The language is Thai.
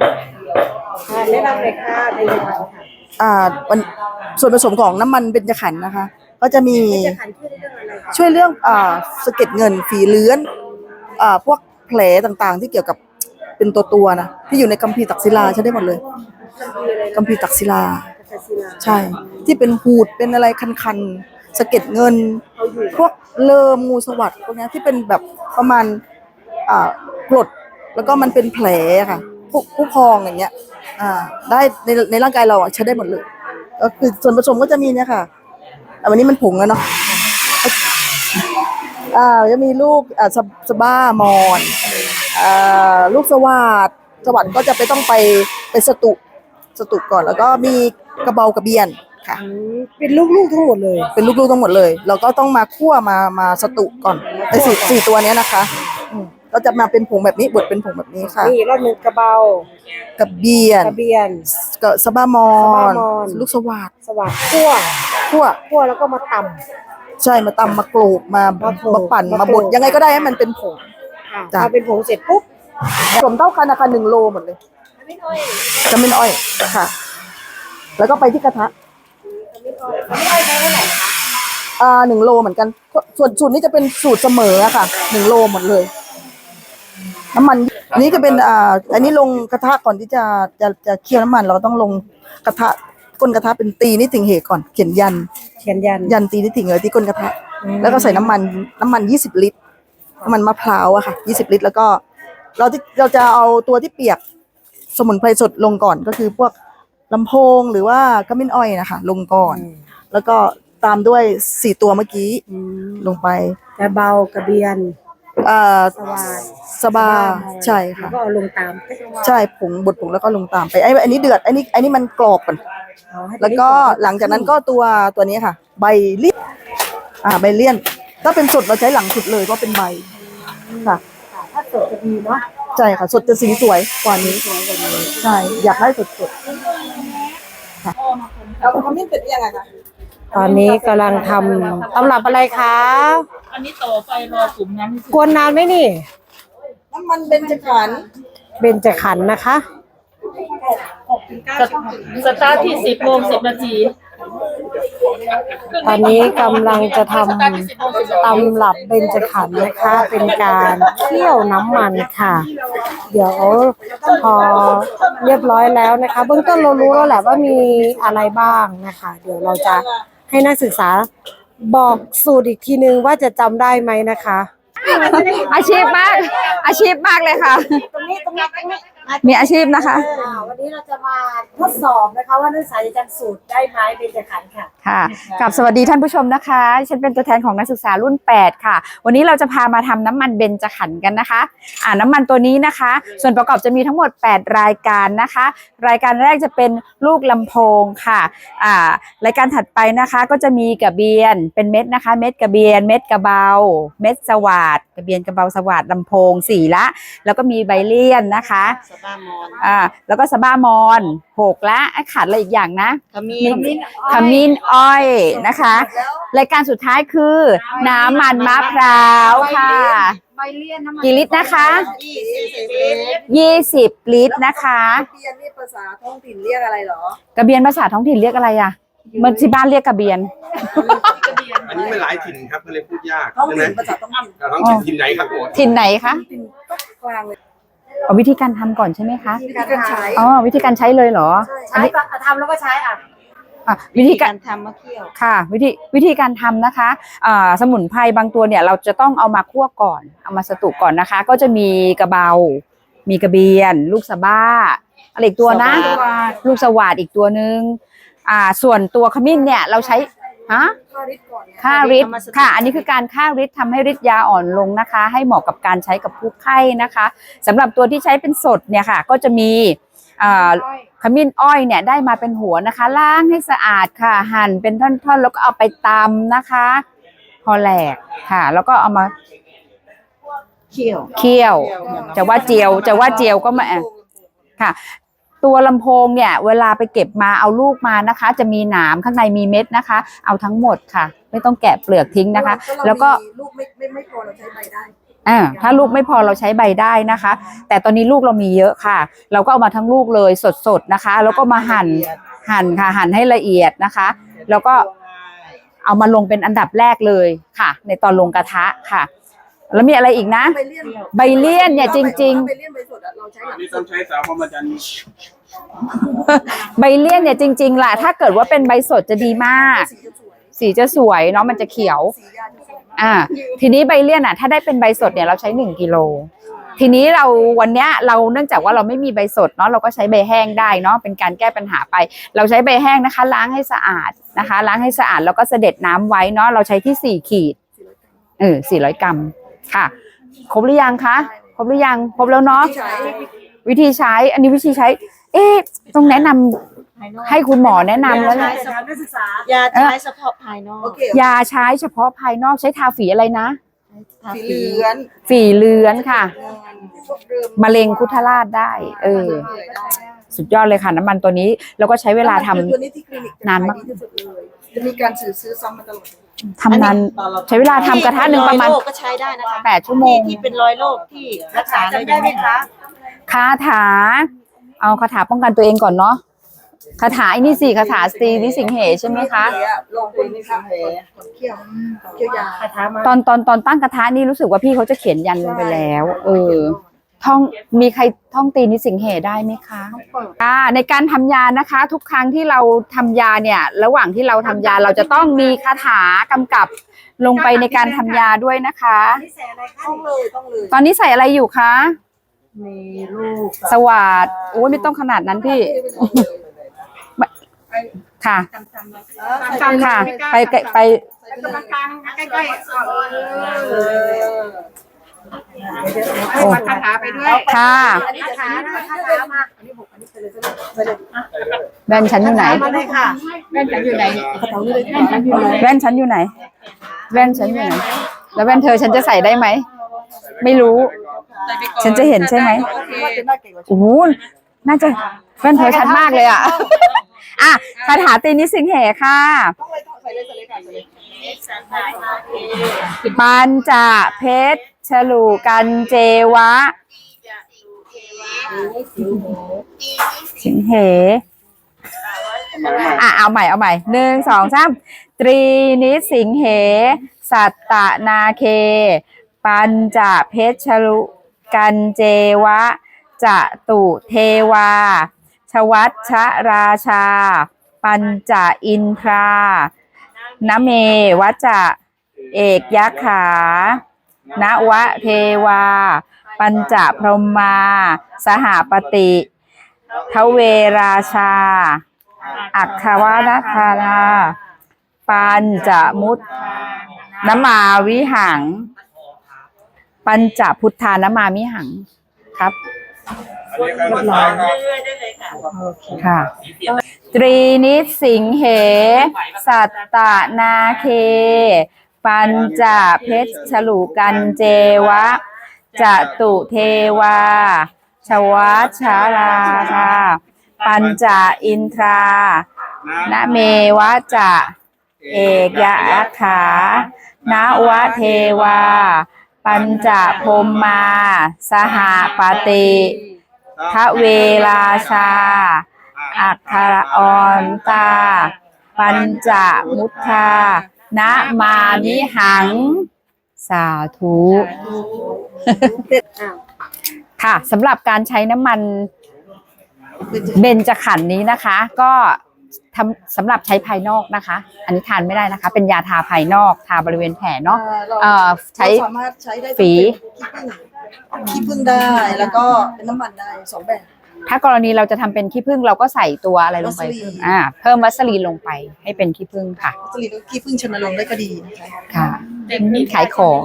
ค่ะแนะนำเลยค่ะเป็นยังไงค่ะอ่าวันส่วนผสมของน้ำมันเบญจขันธ์นะคะ ก็จะมีจะขันช่วยเรื่องอะไรคะช่วยเรื่องอ่าสะเก็ดเงินฝีเลื้อนอ่าพวกแผลต่างๆ ที่เกี่ยวกับเป็นตัวตัวๆนะที่อยู่ในคัมภีร์ตักศิลาใช้ได้หมดเลยคัมภีร์ตักศิลากาศิลาใช่ ที่เป็นหูดเป็นอะไรคันๆสะเก็ดเงิน เขาอยู่พวกเลองูสวัสด์พวกเนี้ยที่เป็นแบบประมาณอ่ากรดแล้วก็มันเป็นแผลอะค่ะ ผู้ผู้พองอย่างเงี้ย อ่า ได้ในในร่างกายเราอะใช้ได้หมดเลยก็คือส่วนผสมก็จะมีเนี่ยค่ะอะวันนี้มันผงแล้วเนาะอ่าจะมีลูกอ่าสะสะบ้ามอนอ่าลูกสวัสดสวัสดก็จะไปต้องไปไปสตุสตุก่อน แล้วก็มีกระเบากระเบียนค่ะอืมเป็นลูกๆทั้งหมดเลย เป็นลูกๆทั้งหมดเลย เราก็ต้องมาคั่วมามาสตุก่อนไอ้สี่สี่ตัวเนี้ยนะคะอืม ก็จะมาเป็นผงแบบนี้บดเป็นผงแบบนี้ค่ะนี่รอบหนึ่งกระเบากระเบียนกระเบียนกับสะบ้ามอสะบ้านมอน ลูกสวัสดสวัสดคั่วคั่วคั่วแล้วก็มาตใช่มาตำมาโกรกมามาโขลกมาปั่นมามาโขลบกดยังไงก็ได้ให้มันเป็นผงำค่ะจ้ะพอเป็นผงเสร็จปุ๊บผสมเท่ากันนะคะหนึ่งโลหมดเลยจะเป็นอ้อยค่ะ แล้วก็ไปที่กระทะอ่าหนึ่งโลเหมือนกัน ส่วนสูตรนี้จะเป็นสูตรเสมออะค่ะหนึ่งโลหมดเลย น้ำมันอันนี้ก็เป็นอ่าอันนี้ลงกระทะก่อนที่จะจะจะเคี่ยวน้ำมัน เราก็ต้องลงกระทะก้นกระทะเป็นตีนิถึงเหตุก่อน เขียนยัน เขียนยันยันตีนิถึงเลยที่ก้นกระทะอืมแล้วก็ใส่น้ำมันน้ำมันยี่สิบลิตรน้ำมันมะพร้าวอะค่ะยี่สิบลิตร แล้วก็ เราที่เราจะเอาตัวที่เปียกสมุนไพรสดลงก่อนก็คือพวกลำโพงหรือว่าขมิ้นอ้อยนะคะ ลงก่อน แล้วก็ตามด้วยสี่ตัวเมื่อกี้อืมลงไปกระเบากระเบียน อ่าสวัสดสบาใช่ค่ะแล้วก็เอาลงตามใช่ผงบดผงแล้วก็ลงตามไปไอ้อันนี้เดือดอันนี้อันนี้มันกรอบก่อน เอาให้แล้วก็หลังจากนั้นก็ตัวตัวนี้ค่ะ ใบเลี่ยนอ่าใบเลี่ยน ถ้าเป็นสดเราใช้หลังสุดเลยเพราะเป็นใบค่ะถ้าสดจะดีเนาะใช่ค่ะ สดจะสีสวยกว่านี้ใช่ อยากได้สดสดๆค่ะเอาขมิ้นเป็ดยังไงคะ ตอนนี้กำลังทำตำรับอะไรคะ อันนี้ต่อไปรอกลุ่มนั้นกวนนานไหมนี่ น้ำมันเบญจขันธ์เบญจขันธ์นะคะสตาร์ทที่สิบโมงสิบนาทีตอนนี้กำลังจะทำตำรับเบญจขันธ์นะคะ เป็นการเคี่ยวน้ำมันค่ะ เดี๋ยวพอเรียบร้อยแล้วนะคะ เบื้องต้นเรารู้แล้วแหละว่ามีอะไรบ้างนะคะ เดี๋ยวเราจะให้นักศึกษา บอกสูตรอีกทีนึงว่าจะจำได้ไหมนะคะ อาชีพมาก อาชีพมากเลยค่ะ ตรงนี้ตรงนี้ตรงนี้ มีอาชีพนะคะวันนี้เราจะมาทดสอบนะคะ ว่านักศึกษาจะจำสูตรได้ไหมเบญจขันธ์ค่ะ ค่ะกับสวัสดีท่านผู้ชมนะคะฉันเป็นตัวแทนของนักศึกษารุ่น 8 ค่ะ วันนี้เราจะพามาทำน้ำมันเบญจขันธ์กันนะคะอ่าน้ำมันตัวนี้นะคะ ส่วนประกอบจะมีทั้งหมด 8 รายการนะคะ รายการแรกจะเป็นลูกลำโพงค่ะอ่ารายการถัดไปนะคะก็จะมีกระเบียนเป็นเม็ดนะคะ เม็ดกระเบียน เม็ดกระเบา เม็ดสวาดกระเบียนกระเบาสวาดลำโพงสี่ละ แล้วก็มีใบเลี่ยนนะคะอ่าแล้วก็สะบ้ามอนหกละไอ้ขาดอะไรอีกอย่างนะขมิ้นอ้อยนะคะ รายการสุดท้ายคือน้ำมันมะพร้าวค่ะกี่ลิตรนะคะ ยี่สิบลิตรนะคะเบียนนี่ภาษาท้องถิ่นเรียกอะไรเหรอกระเบียนภาษาท้องถิ่นเรียกอะไรอะเมื่อที่บ้านเรียกกระเบียน อันนี้มันหลายถิ่นครับก็เลยพูดยากท้องใช่ไหมถิ่นภาษาท้องถิ่นแต่ท้องถิ่นถิ่นไหนครับผมถิ่นไหนคะถิ่นก็กลางเลย เอาวิธีการทำก่อนใช่ไหมคะวิธีการใช้อ๋อวิธีการใช้เลยเหรอใช้ปะทำแล้วก็ใช้อะอะวิธีการทำมะเขี้ยวค่ะ วิธีวิธีการทำนะคะอ่าสมุนไพรบางตัวเนี่ยเราจะต้องเอามาคั่วก่อน เอามาสตุก่อนนะคะ ก็จะมีกระเบา มีกระเบียน ลูกสะบ้าอะไรอีกตัวนะ ลูกสวาดอีกตัวหนึ่งอ่าส่วนตัวขมิ้นเนี่ยเราใช้ ฮะข้าริดก่อนเนี่ยฆ่าฤทธิ์ค่ะ อันนี้คือการฆ่าฤทธิ์ทำให้ฤทธิ์ยาอ่อนลงนะคะ ให้เหมาะกับการใช้กับผู้ไข้นะคะสำหรับตัวที่ใช้เป็นสดเนี่ยค่ะ ก็จะมีอ่าขมิ้นอ้อยเนี่ยได้มาเป็นหัวนะคะ ล้างให้สะอาดค่ะ หั่นเป็นท่อนๆ แล้วก็เอาไปตำนะคะ พอแหลกค่ะ แล้วก็เอามาเขี้ยวเคี่ยว จะว่าเจียว จะว่าเจียวก็ไม่ค่ะ ตัวลำโพงเนี่ยเวลาไปเก็บมาเอาลูกมานะคะ จะมีหนามข้างในมีเม็ดนะคะ เอาทั้งหมดค่ะ ไม่ต้องแกะเปลือกทิ้งนะคะ แล้วก็ลูกไม่ไม่ไม่พอเราใช้ใบได้อ่าถ้าลูกไม่พอเราใช้ใบได้นะคะ แต่ตอนนี้ลูกเรามีเยอะค่ะ เราก็เอามาทั้งลูกเลยสดๆนะคะ แล้วก็มาหั่นหั่นค่ะหั่นให้ละเอียดนะคะ แล้วก็เอามาลงเป็นอันดับแรกเลยค่ะ ในตอนลงกระทะค่ะ แล้วมีอะไรอีกนะ ใบเลี่ยนใบเลี่ยนเนี่ยจริงใบเลี่ยนใบสดอะเราใช้หลังนี่สต้องดใช้สาวพรหมจันทรย์ๆใบเลี่ยนเนี่ยจริงๆล่ะ ถ้าเกิดว่าเป็นใบสดจะดีมาก สีจะสวยสีจะสวยเนาะมันจะเขียว สียาจะสวยอ่า ทีนี้ใบเลี่ยนอะ ถ้าได้เป็นใบสดเนี่ยเราใช้หนึ่งกิโล ทีนี้เราวันเนี้ยเราเนื่องจากว่าเราไม่มีใบสดเนาะเราก็ใช้ใบแห้งได้เนาะเป็นการแก้ปัญหาไป เราใช้ใบแห้งนะคะ ล้างให้สะอาดนะคะ ล้างให้สะอาดแล้วก็เสด็จน้ำไว้เนาะเราใช้ที่สี่ขีดเออสี่ร้อยกรัม ค่ะ ครบหรือยังคะ ครบหรือยัง ครบแล้วเนาะที่ใช้วิธีใช้ อันนี้วิธีใช้ เอ๊ะ ต้องแนะนำให้คุณหมอแนะนำแล้วแหละยาใช้เฉพาะภายนอกโอเคยาใช้เฉพาะภายนอกใช้ทาฝีอะไรนะสีเหลืองฝีเลือนค่ะพวกเดิมมะเร็งคุทราชได้ เออ สุดยอดเลยค่ะน้ำมันตัวนี้ แล้วก็ใช้เวลาทำตัวนี้ที่คลินิกนานมาก ขยดีที่สุดเลยจะมีการซื้อซื้อซ้ำมาตลอด ทำนานใช้เวลาทำกระทะหนึ่งประมาณอยโรคก็ใช้ได้นะคะแปดชั่วโมง ที่ที่เป็นร้อยโรคที่รักษาได้ไหมคะคาถา เอาคาถาป้องกันตัวเองก่อนเนาะคาถาไอ้นี่สิคาถาสตรีวิสิงเหใช่ไหมคะ ลงเป็นค่ะคนเขี้ยวเขี้ยวยา ตอนตอนตอนตั้งกระทะนี่รู้สึกว่าพี่เขาจะเขียนยันลงไปแล้ว เออ ท่องมีใครท่องตีนิสิงเหได้ไหมคะอ่าในการทำยานะคะ ทุกครั้งที่เราทำยาเนี่ย ระหว่างที่เราทำยาเราจะต้องมีคาถากำกับลงไปในการทำยาด้วยนะคะต้องเลยต้องเลยตอนนี้ใส่อะไรอยู่คะสวัสดโอ้ยไม่ต้องขนาดนั้นพี่ค่ะค่ะ ไปไปไป โอ้ คาถาไปด้วยค่ะแว่นฉันอยู่ไหนแว่นฉันอยู่ไหนแว่นฉันอยู่ไหน แว่นฉันอยู่ไหน แล้วแว่นเธอฉันจะใส่ได้ไหม ไม่รู้ ฉันจะเห็นใช่ไหมว่าจะน่าเก่งกว่าโอ้โหน่าจะแว่นเธอชัดมากเลยอะ อะคาถาตีนิสิงเหค่ะต้องเลยต้องใส่เลยใส่เลยค่ะใส่เลยปัญจะเพชร ฉลูกันเจวะ สิงเหอะเอาใหม่เอาใหม่หนึ่งสองสามตรีนิสิงเห สัตตนาเค ปัญจะเพชรฉลุกันเจวะจะตุเทวา ชวัชชราชา ปัญจะอินทรา นเมวัจจะเอกยักขา นวะเทวา ปัญจพรหมา สหปฏิทเวราชา อัคควานาคาราปัญจมุตนมาวิหัง ปัญจพุทธานมามิหังครับอันนี้ก็มาขายครับค่ะตรีนิสิงเห สัตตนาเค ปัญจเพชรฉลูกันเจวะจตุเทวา ชวัชราชาปัญจอินทรานเมวะจะเอกยะขานวะเทวา ปัญจพรหมา สหปฏิทะเวราชา อัครออนตา ปัญจมุทธา นะมามิหัง สาธุ ค่ะสำหรับการใช้น้ำมันเบญจขันธ์นี้นะคะ ก็ทำสำหรับใช้ภายนอกนะคะ อันนี้ทานไม่ได้นะคะ เป็นยาทาภายนอกทาบริเวณแผลเนาะเอ่อใช้ เราสามารถใช้ได้ฝีขี้ผึ้งได้แล้วก็เป็นน้ำมันได้สองแบบ ถ้ากรณีเราจะทำเป็นขี้ผึ้งเราก็ใส่ตัวอะไรลงไป วัสลีน อ่า เพิ่มวัสลีนลงไปให้เป็นขี้ผึ้งค่ะสลีนขี้ผึ้งชนลงค์ได้ก็ดีนะคะ ค่ะ ขายของ